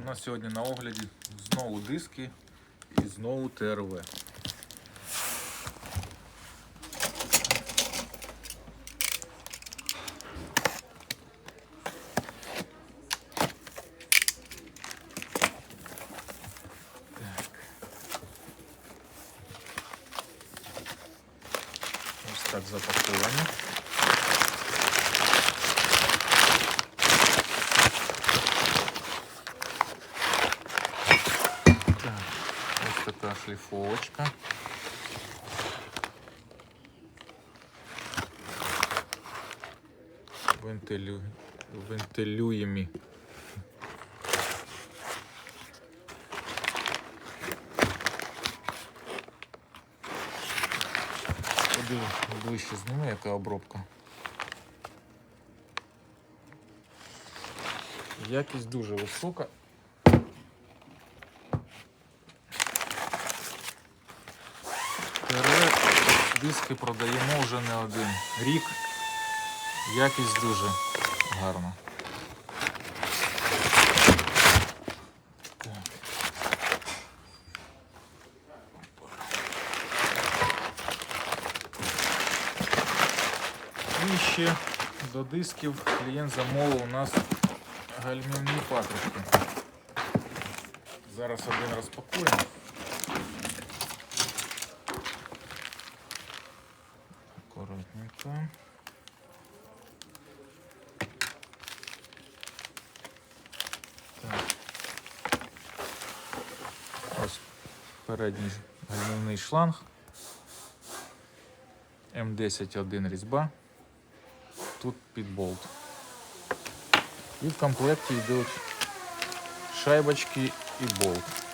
У нас сьогодні на огляді знову диски і знову ТРВ. Ось так запаковані. така шліфовочка. Вентилю... Вентилюємі. Подивись, ближче зніми, яка обробка. Якість дуже висока. Диски продаємо вже не один рік. Якість дуже гарна. І ще до дисків клієнт замовив у нас гальмівні патрубки. Зараз один розпакуємо. Аккуратненько. Так. Ось передній гальмівний шланг. М10-1 різьба. Тут під болт. І в комплекті йдуть шайбочки і болт.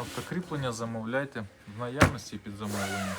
Автокріплення замовляйте в наявності під замовлення.